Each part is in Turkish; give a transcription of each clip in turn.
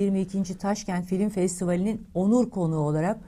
22. Taşkent Film Festivali'nin onur konuğu olarak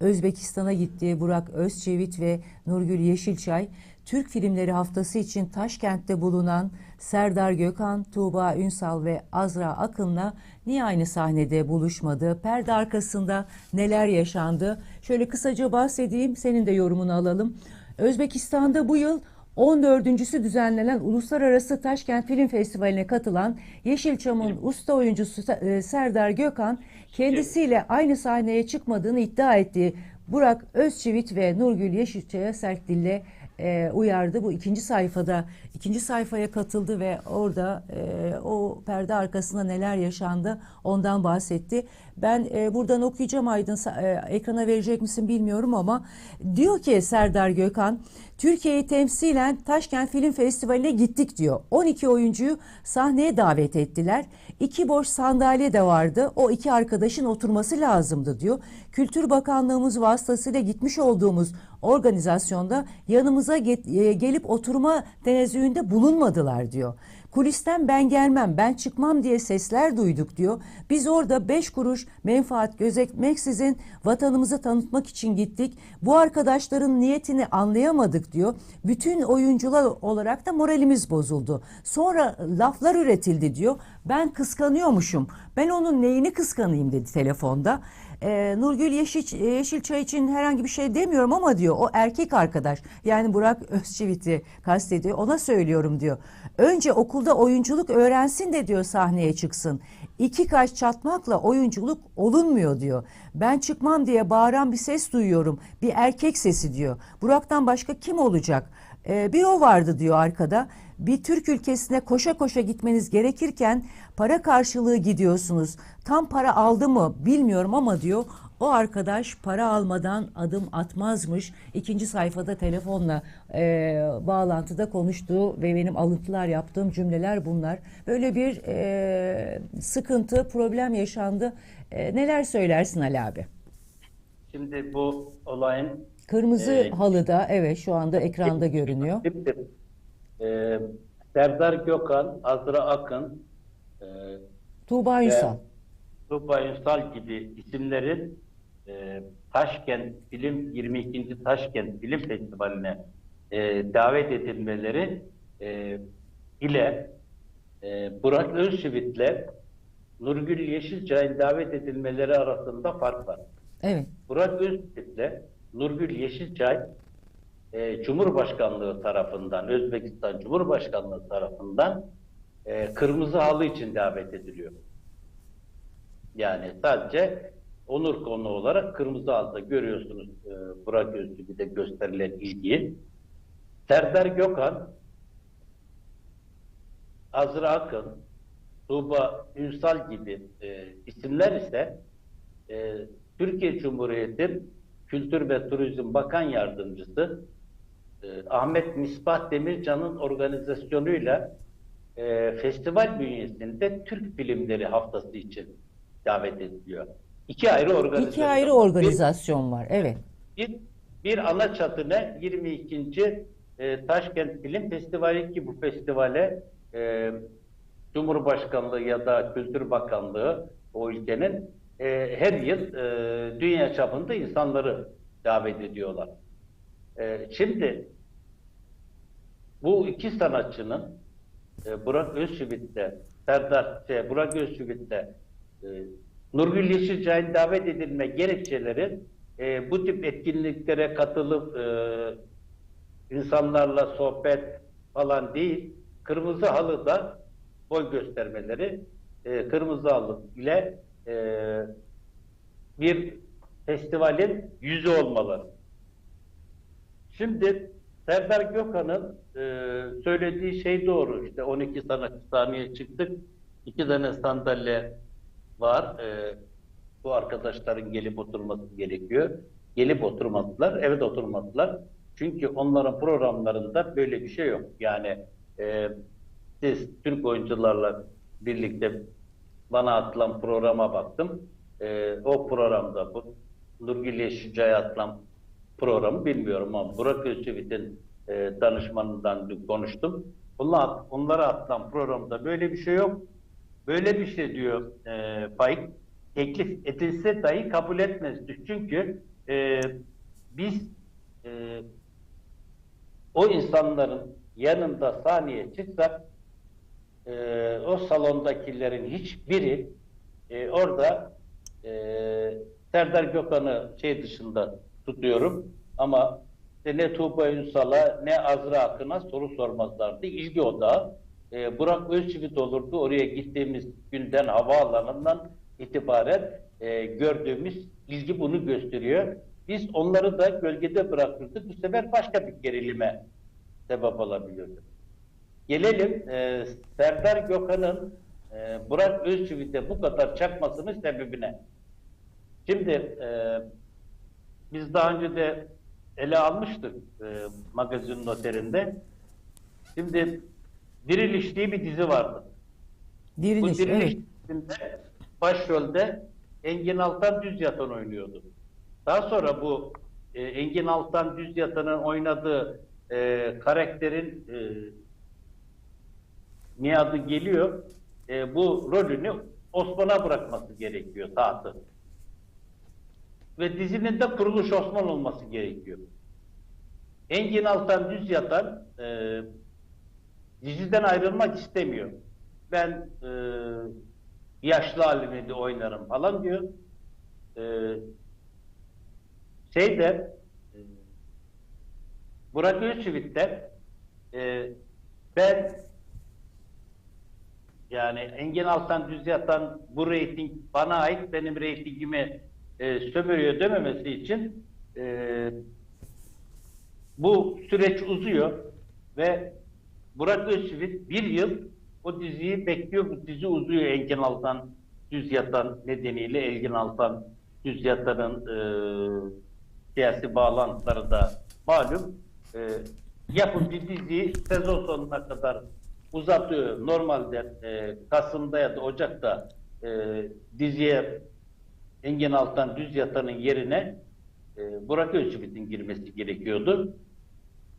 Özbekistan'a gittiği Burak Özçivit ve Nurgül Yeşilçay, Türk Filmleri Haftası için Taşkent'te bulunan Serdar Gökhan, Tuğba Ünsal ve Azra Akın'la niye aynı sahnede buluşmadı? Perde arkasında neler yaşandı? Şöyle kısaca bahsedeyim, senin de yorumunu alalım. Özbekistan'da bu yıl 14.sü düzenlenen Uluslararası Taşkent Film Festivali'ne katılan Yeşilçam'ın usta oyuncusu e, Serdar Gökhan kendisiyle aynı sahneye çıkmadığını iddia ettiği Burak Özçivit ve Nurgül Yeşilçay'a sert dille e, uyardı. Bu ikinci sayfada ikinci sayfaya katıldı ve orada e, o perde arkasında neler yaşandı ondan bahsetti. Ben e, buradan okuyacağım Aydın e, ekrana verecek misin bilmiyorum ama diyor ki Serdar Gökhan Türkiye'yi temsilen Taşkent Film Festivali'ne gittik diyor. 12 oyuncuyu sahneye davet ettiler. İki boş sandalye de vardı. O iki arkadaşın oturması lazımdı diyor. Kültür Bakanlığımız vasıtasıyla gitmiş olduğumuz organizasyonda yanımıza get- e, gelip oturma tenezzüğünde bulunmadılar diyor. Kulisten ben gelmem, ben çıkmam diye sesler duyduk diyor. Biz orada beş kuruş menfaat gözetmeksizin vatanımızı tanıtmak için gittik. Bu arkadaşların niyetini anlayamadık diyor. Bütün oyuncular olarak da moralimiz bozuldu. Sonra laflar üretildi diyor. Ben kıskanıyormuşum. Ben onun neyini kıskanayım dedi telefonda. Ee, Nurgül Yeşil, Yeşilçay için herhangi bir şey demiyorum ama diyor o erkek arkadaş yani Burak Özçivit'i kastediyor ona söylüyorum diyor. Önce okulda oyunculuk öğrensin de diyor sahneye çıksın. İki kaş çatmakla oyunculuk olunmuyor diyor. Ben çıkmam diye bağıran bir ses duyuyorum. Bir erkek sesi diyor. Burak'tan başka kim olacak? Ee, bir o vardı diyor arkada. Bir Türk ülkesine koşa koşa gitmeniz gerekirken para karşılığı gidiyorsunuz. Tam para aldı mı bilmiyorum ama diyor o arkadaş para almadan adım atmazmış. İkinci sayfada telefonla e, bağlantıda konuştuğu ve benim alıntılar yaptığım cümleler bunlar. Böyle bir e, sıkıntı, problem yaşandı. E, neler söylersin Ali abi? Şimdi bu olayın Kırmızı Ee, halıda evet şu anda ekranda görünüyor. Şimdi, e, Serdar Gökhan, Azra Akın, e, Tuğba Ünsal. Tuğba Ünsal gibi isimlerin e, Taşkent Film 22. Taşkent Film Festivali'ne e, davet edilmeleri e, ile e, Burak Özçivit'le Nurgül Yeşilçay'ın davet edilmeleri arasında fark var. Evet. Burak Özçivit'le Nurgül Yeşilçay e, Cumhurbaşkanlığı tarafından, Özbekistan Cumhurbaşkanlığı tarafından e, kırmızı halı için davet ediliyor. Yani sadece onur konu olarak kırmızı halıda görüyorsunuz e, Burak Özçivit'e gösterilen ilgiyi. Serdar Gökhan, Azra Akın, Tuğba Ünsal gibi e, isimler ise e, Türkiye Cumhuriyeti Kültür ve Turizm Bakan Yardımcısı e, Ahmet Misbah Demircan'ın organizasyonuyla e, festival bünyesinde Türk Filmleri Haftası için davet ediliyor. İki ayrı organizasyon. İki ayrı organizasyon var. Evet. Bir, bir, ana çatına 22. E, Taşkent Film Festivali ki bu festivale e, Cumhurbaşkanlığı ya da Kültür Bakanlığı o ülkenin e, her yıl e, dünya çapında insanları davet ediyorlar. E, şimdi bu iki sanatçının e, Burak Özçivit'le Serdar şey, Burak Özçivit'le e, Nurgül Yeşilçay'ın davet edilme gerekçeleri e, bu tip etkinliklere katılıp e, insanlarla sohbet falan değil, kırmızı halıda boy göstermeleri, e, kırmızı halı ile e, bir festivalin yüzü olmaları. Şimdi Serdar Gökhan'ın e, söylediği şey doğru. İşte 12 sanatçı sahneye çıktık. iki tane sandalye var. E, bu arkadaşların gelip oturması gerekiyor. Gelip oturmadılar. Evet oturmadılar. Çünkü onların programlarında böyle bir şey yok. Yani e, siz Türk oyuncularla birlikte bana atılan programa baktım. E, o programda bu Nurgül Yeşilcay'a atılan programı bilmiyorum ama Burak Özçivit'in e, danışmanından konuştum. Onlar, onlara atılan programda böyle bir şey yok. Böyle bir şey diyor e, Faik. teklif edilse dahi kabul etmezdi. Çünkü e, biz e, o insanların yanında sahneye çıksak e, o salondakilerin hiçbiri e, orada e, Serdar Gökhan'ı şey dışında tutuyorum ama işte ne Tuğba Ünsal'a ne Azra Akın'a soru sormazlardı. İlgi odağı. E, Burak Özçivit olurdu. Oraya gittiğimiz günden havaalanından itibaren e, gördüğümüz ilgi bunu gösteriyor. Biz onları da gölgede bırakırdık. Bu sefer başka bir gerilime sebep olabiliyordu. Gelelim e, Serdar Gökhan'ın e, Burak Özçivit'e bu kadar çakmasının sebebine. Şimdi e, biz daha önce de ele almıştık e, magazin noterinde. Şimdi Diriliş diye bir dizi vardı. Diriliş, Bu Diriliş evet. dizisinde başrolde Engin Altan Düz Yatan oynuyordu. Daha sonra bu e, Engin Altan Düz Yatan'ın oynadığı e, karakterin e, miadı geliyor. E, bu rolünü Osman'a bırakması gerekiyor tahtı. Ve dizinin de kuruluş Osman olması gerekiyor. Engin Altan Düz Yatan e, diziden ayrılmak istemiyor. Ben e, yaşlı halini de oynarım falan diyor. E, şeyde e, Burak Özçivit de e, ben yani Engin Altan Düz Yatan bu reyting bana ait benim reytingimi e, sömürüyor dememesi için e, bu süreç uzuyor ve Burak Özçivit bir yıl o diziyi bekliyor. Bu dizi uzuyor Engin Altan Düz Yatan nedeniyle Engin Altan Düz Yatan'ın e, siyasi bağlantıları da malum. E, yapın bir diziyi sezon sonuna kadar uzatıyor. Normalde e, Kasım'da ya da Ocak'ta e, diziye Engin Altan Düz Yatan'ın yerine e, Burak Özçivit'in girmesi gerekiyordu.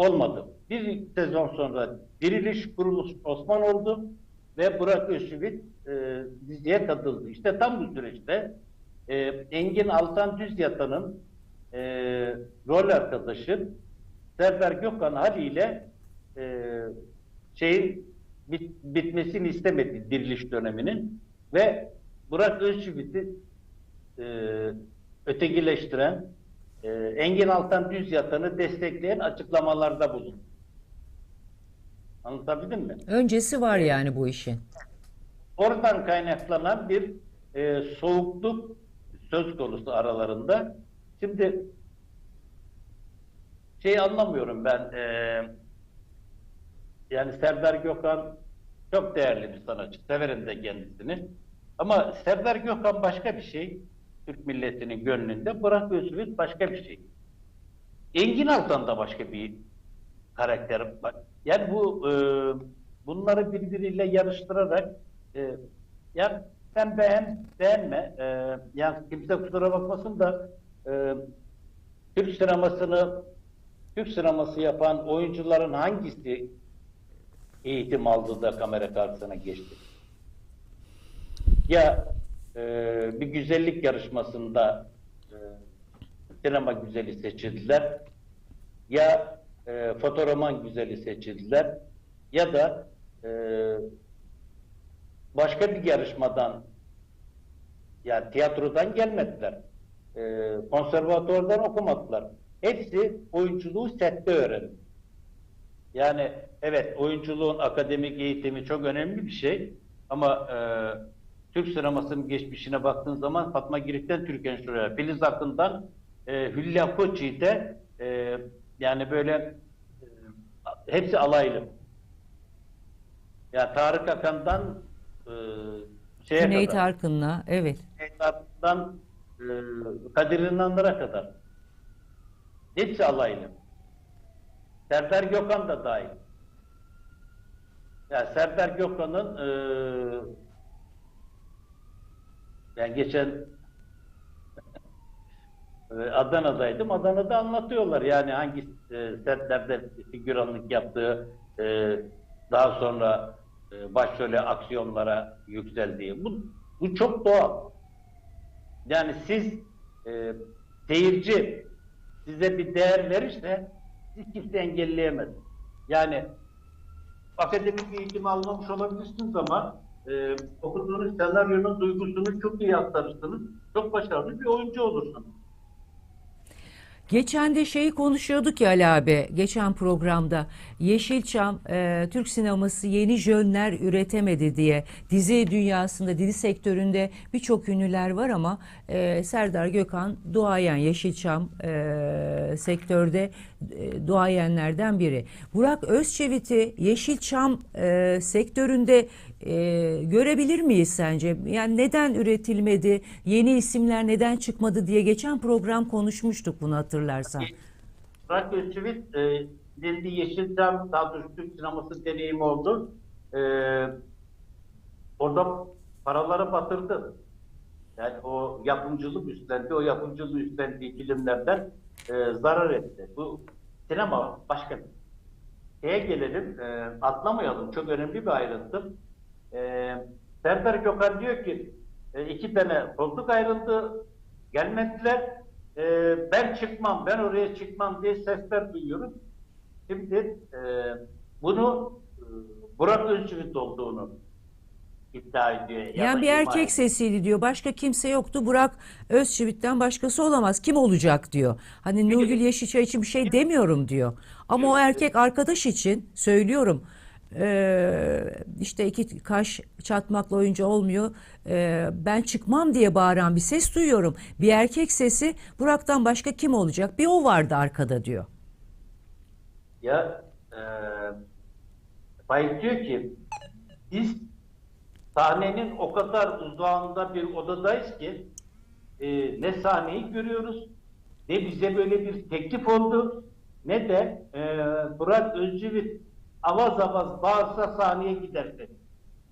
Olmadı. Bir sezon sonra diriliş kuruluş Osman oldu ve Burak Özçivit e, diziye katıldı. İşte tam bu süreçte e, Engin Altan Düz Yatan'ın e, rol arkadaşı Serdar Gökhan haliyle e, şeyin bit, bitmesini istemedi diriliş döneminin ve Burak Özçivit'i e, ötekileştiren e, Engin Altan Düz Yatan'ı destekleyen açıklamalarda bulundu. Anlatabildim mi? Öncesi var yani bu işin. Oradan kaynaklanan bir e, soğukluk söz konusu aralarında. Şimdi şey anlamıyorum ben e, yani Serdar Gökhan çok değerli bir sanatçı. Severim de kendisini. Ama Serdar Gökhan başka bir şey. Türk milletinin gönlünde. Burak Özçivit başka bir şey. Engin Altan da başka bir karakter. Yani bu e, bunları birbiriyle yarıştırarak e, ya sen beğen, beğenme. E, yani kimse kusura bakmasın da e, Türk sinemasını Türk sineması yapan oyuncuların hangisi eğitim aldı da kamera karşısına geçti? Ya e, bir güzellik yarışmasında e, sinema güzeli seçildiler ya e, fotoroman güzeli seçildiler ya da e, başka bir yarışmadan yani tiyatrodan gelmediler. E, konservatuvardan okumadılar. Hepsi oyunculuğu sette öğrendi. Yani evet oyunculuğun akademik eğitimi çok önemli bir şey ama e, Türk sinemasının geçmişine baktığın zaman Fatma Girik'ten Türkan Şoray'a, Filiz Akın'dan e, Hülya Koçyiğit'e e, yani böyle e, hepsi alaylı. Ya Tarık Akan'dan e, şeye Cüneyt kadar, Arkın'la evet. Cüneyt Arkın'dan e, Kadir İnanır'a kadar. Hepsi alaylı. Serdar Gökhan da dahil. Ya Serdar Gökhan'ın e, ben geçen e, Adana'daydım. Adana'da anlatıyorlar yani hangi e, setlerde figüranlık yaptığı e, daha sonra başrole aksiyonlara yükseldiği. Bu, bu çok doğal. Yani siz e, seyirci size bir değer verirse siz kimse engelleyemez. Yani akademik eğitim almamış olabilirsiniz ama e, okuduğunuz senaryonun duygusunu çok iyi aktarırsınız. Çok başarılı bir oyuncu olursunuz. Geçen de şeyi konuşuyorduk ya Ali abi, geçen programda. Yeşilçam, e, Türk sineması yeni jönler üretemedi diye. Dizi dünyasında, dizi sektöründe birçok ünlüler var ama e, Serdar Gökhan duayen Yeşilçam e, sektörde e, duayenlerden biri. Burak Özçevit'i Yeşilçam e, sektöründe e, görebilir miyiz sence? Yani neden üretilmedi, yeni isimler neden çıkmadı diye geçen program konuşmuştuk bunu hatırlarsan. Burak Özçivit e, Dindi Yeşilçam, daha doğrusu Türk sineması deneyimi oldu. E, orada paraları batırdı. Yani o yapımcılık üstlendi, o yapımcılık üstlendiği filmlerden e, zarar etti. Bu sinema başka bir. Şeye gelelim, e, atlamayalım. Çok önemli bir ayrıntı. E, Serdar Gökhan diyor ki, e, iki tane koltuk ayrıldı, gelmediler. E, ben çıkmam, ben oraya çıkmam diye sesler duyuyoruz. Şimdi e, bunu e, Burak Özçivit olduğunu iddia ediyor. Yani bir ima erkek ediyor. sesiydi diyor. Başka kimse yoktu. Burak Özçivit'ten başkası olamaz. Kim olacak diyor. Hani Nurgül Yeşilçay için bir şey demiyorum diyor. Ama o erkek arkadaş için söylüyorum. Ee, işte iki kaş çatmakla oyuncu olmuyor. Ee, ben çıkmam diye bağıran bir ses duyuyorum. Bir erkek sesi Burak'tan başka kim olacak? Bir o vardı arkada diyor. Ya e, Faik diyor ki biz sahnenin o kadar uzağında bir odadayız ki e, ne sahneyi görüyoruz ne bize böyle bir teklif oldu ne de e, Burak Özcivit avaz avaz bağırsa sahneye giderdi.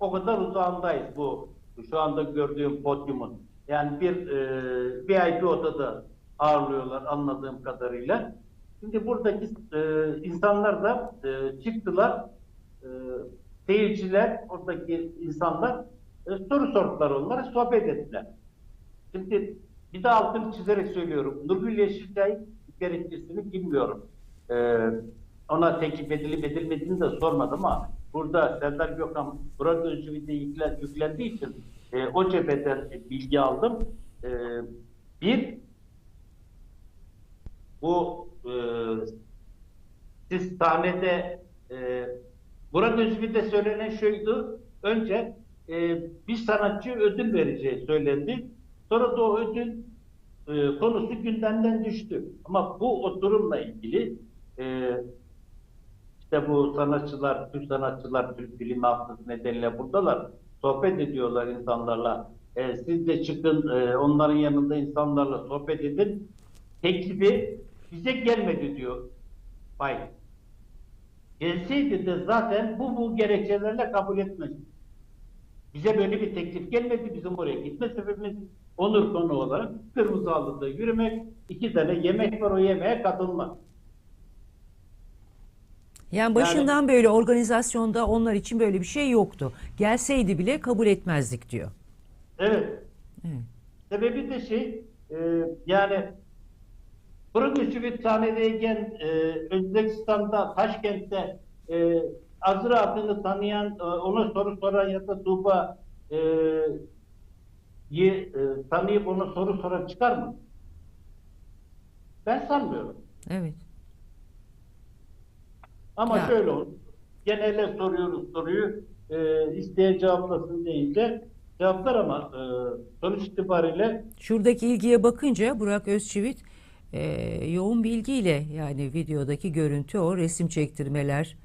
O kadar uzağındayız bu şu anda gördüğüm podyumun. Yani bir e, VIP odada ağırlıyorlar anladığım kadarıyla. Şimdi buradaki e, insanlar da e, çıktılar. E, seyirciler, oradaki insanlar e, soru sordular onlara, sohbet ettiler. Şimdi bir de altını çizerek söylüyorum. Nurgül Yeşilçay gerekçesini bilmiyorum. E, ona teklif edilip edilmediğini de sormadım ama burada Serdar Gökhan Burak Özcüvit'e yüklen, yüklendiği için e, o cepheden bilgi aldım. E, bir, bu e, siz sahnede e, Burak Özgür'de söylenen şuydu. Önce e, bir sanatçı ödül vereceği söylendi. Sonra da o ödül e, konusu gündemden düştü. Ama bu oturumla ilgili e, işte bu sanatçılar, Türk sanatçılar Türk Film Haftası nedeniyle buradalar. Sohbet ediyorlar insanlarla. E, siz de çıkın e, onların yanında insanlarla sohbet edin. Teklifi bize gelmedi diyor Bay. Gelseydi de zaten bu bu gerekçelerle kabul etmez. Bize böyle bir teklif gelmedi. Bizim oraya gitme sebebimiz onur konu olarak kırmızı halıda yürümek, iki tane yemek var o yemeğe katılmak. Yani başından böyle organizasyonda onlar için böyle bir şey yoktu. Gelseydi bile kabul etmezdik diyor. Evet. Evet. Sebebi de şey e, yani Kurumuş bir sahnedeyken e, Özbekistan'da, Taşkent'te e, Azra adını tanıyan, e, ona soru soran ya da Tuğba e, yi, e, tanıyıp ona soru soran çıkar mı? Ben sanmıyorum. Evet. Ama Ya. şöyle olur. Genele soruyoruz soruyu. E, isteyen cevaplasın deyince cevaplar ama e, sonuç itibariyle Şuradaki ilgiye bakınca Burak Özçivit e, yoğun bir ilgiyle yani videodaki görüntü o resim çektirmeler.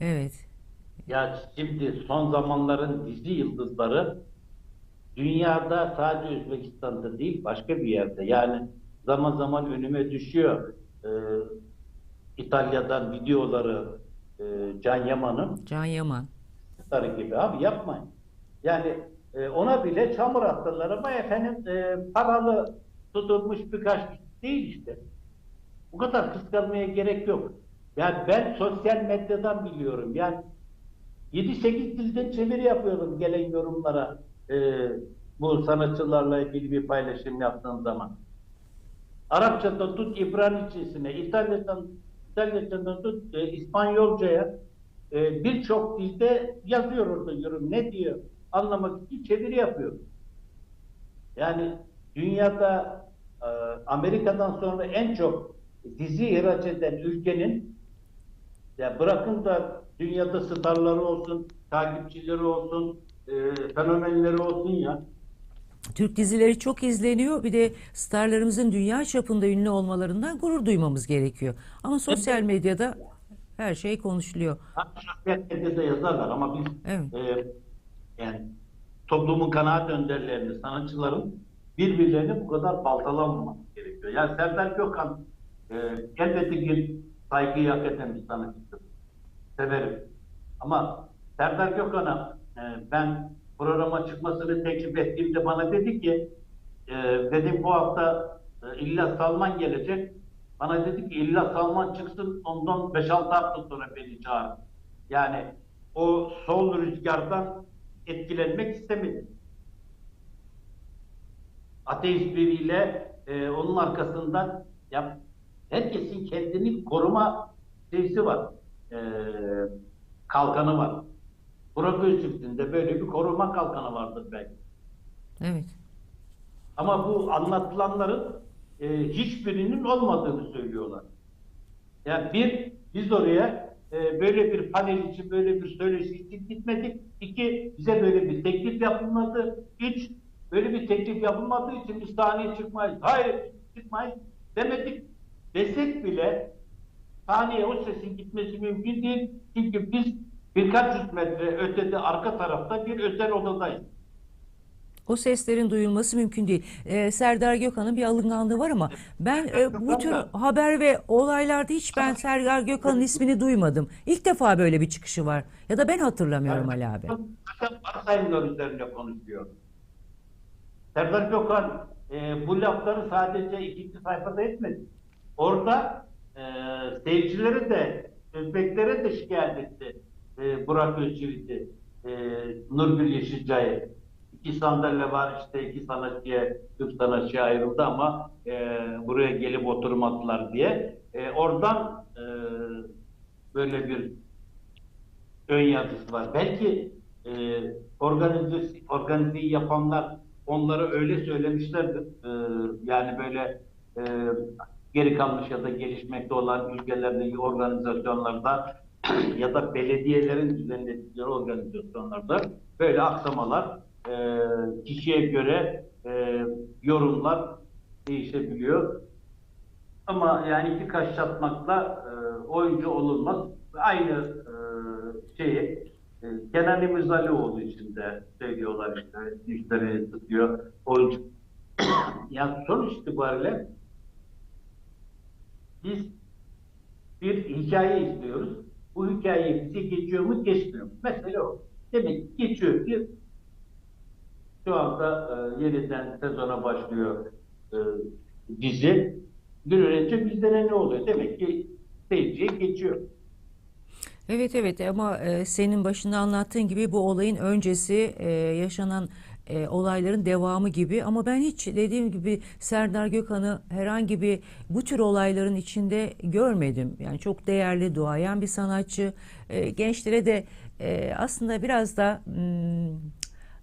Evet. Ya şimdi son zamanların dizi yıldızları dünyada sadece Özbekistan'da değil başka bir yerde. Yani zaman zaman önüme düşüyor. Ee, İtalya'dan videoları e, Can Yaman'ın Can Yaman. gibi abi yapmayın. Yani e, ona bile çamur attılar ama efendim e, paralı tutulmuş birkaç değil işte. Bu kadar kıskanmaya gerek yok. Yani ben sosyal medyadan biliyorum. Yani 7-8 dilden çeviri yapıyorum gelen yorumlara. E, bu sanatçılarla ilgili bir paylaşım yaptığın zaman. Arapçada tut İbranicesine, İtalyadan, İtalyacadan tut e, İspanyolcaya e, birçok dilde yazıyor orada yorum. Ne diyor? Anlamak için çeviri yapıyor. Yani dünyada Amerika'dan sonra en çok dizi ihraç eden ülkenin ya bırakın da dünyada starları olsun, takipçileri olsun, e, fenomenleri olsun ya. Türk dizileri çok izleniyor. Bir de starlarımızın dünya çapında ünlü olmalarından gurur duymamız gerekiyor. Ama sosyal medyada her şey konuşuluyor. Şahsiyet medyada yazarlar ama biz Evet. e, yani toplumun kanaat önderlerini, sanatçıların birbirlerine bu kadar baltalanmaması gerekiyor. Yani Serdar Gökhan e, elbette ki saygıyı hak eden bir sanatçıdır. Severim. Ama Serdar Gökhan'a e, ben programa çıkmasını teklif ettiğimde bana dedi ki e, dedim bu hafta e, illa Salman gelecek. Bana dedi ki illa Salman çıksın ondan 5-6 hafta sonra beni çağır. Yani o sol rüzgardan etkilenmek istemedi. Ateist biriyle e, onun arkasından ya herkesin kendini koruma şeysi var. E, kalkanı var. Burak Özçivit'in de böyle bir koruma kalkanı vardır belki. Evet. Ama bu anlatılanların e, hiçbirinin olmadığını söylüyorlar. Yani bir, biz oraya e, böyle bir panel için, böyle bir söyleşi için gitmedik. İki, bize böyle bir teklif yapılmadı. Üç, böyle bir teklif yapılmadığı için biz sahneye çıkmayız. Hayır, çıkmayız demedik. Desek bile sahneye o sesin gitmesi mümkün değil. Çünkü biz birkaç yüz metre ötede arka tarafta bir özel odadayız. O seslerin duyulması mümkün değil. Ee, Serdar Gökhan'ın bir alınganlığı var ama ben e, bu tür haber ve olaylarda hiç ben Serdar Gökhan'ın ismini duymadım. İlk defa böyle bir çıkışı var. Ya da ben hatırlamıyorum Ali abi. Zaten varsayımlar üzerine konuşuyor. Serdar Gökhan e, bu lafları sadece ikinci sayfada etmedi. Orada e, seyircileri de, Özbeklere de şikayet etti. E, Burak Özçivit'i, e, Nurgül Yeşilcay'ı. İki sandalye var işte iki sanatçıya, Türk sanatçıya ayrıldı ama e, buraya gelip oturmadılar diye. E, oradan e, böyle bir ön yargısı var. Belki e, organize, organizeyi yapanlar onlara öyle söylemişlerdir. E, yani böyle e, geri kalmış ya da gelişmekte olan ülkelerdeki organizasyonlarda ya da belediyelerin düzenledikleri organizasyonlarda böyle aksamalar e, kişiye göre e, yorumlar değişebiliyor. Ama yani iki kaş çatmakla e, oyuncu olunmaz. Aynı e, şeyi Kenan İmirzalıoğlu için de söylüyorlar işte dişleri tutuyor oyuncu. yani sonuç itibariyle biz bir hikaye istiyoruz. Bu hikaye bize geçiyor mu geçmiyor mu? Mesele o. Demek ki geçiyor ki şu anda e, yeniden sezona başlıyor e, dizi. Bir önce bizden ne oluyor? Demek ki seyirciye geçiyor. Evet evet ama e, senin başında anlattığın gibi bu olayın öncesi e, yaşanan e, olayların devamı gibi ama ben hiç dediğim gibi Serdar Gökhan'ı herhangi bir bu tür olayların içinde görmedim. Yani çok değerli duayen bir sanatçı. E, gençlere de e, aslında biraz da hmm,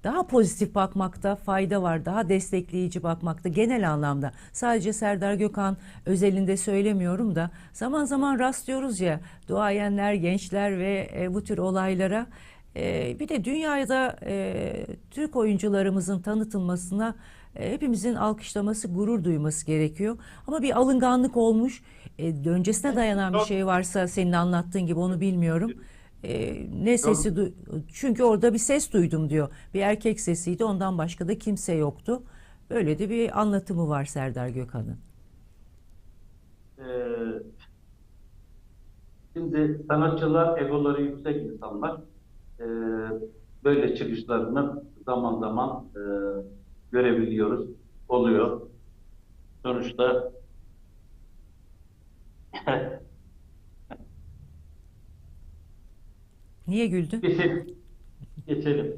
daha pozitif bakmakta fayda var. Daha destekleyici bakmakta genel anlamda. Sadece Serdar Gökhan özelinde söylemiyorum da zaman zaman rastlıyoruz ya duayenler, gençler ve e, bu tür olaylara. E, bir de dünyada e, Türk oyuncularımızın tanıtılmasına e, hepimizin alkışlaması, gurur duyması gerekiyor. Ama bir alınganlık olmuş. E, öncesine dayanan bir şey varsa senin anlattığın gibi onu bilmiyorum. E, ne sesi du- çünkü orada bir ses duydum diyor. Bir erkek sesiydi ondan başka da kimse yoktu. Böyle de bir anlatımı var Serdar Gökhan'ın. Ee, şimdi sanatçılar egoları yüksek insanlar. Ee, böyle çıkışlarını zaman zaman e, görebiliyoruz. Oluyor. Sonuçta Niye güldün? geçelim. Geçelim.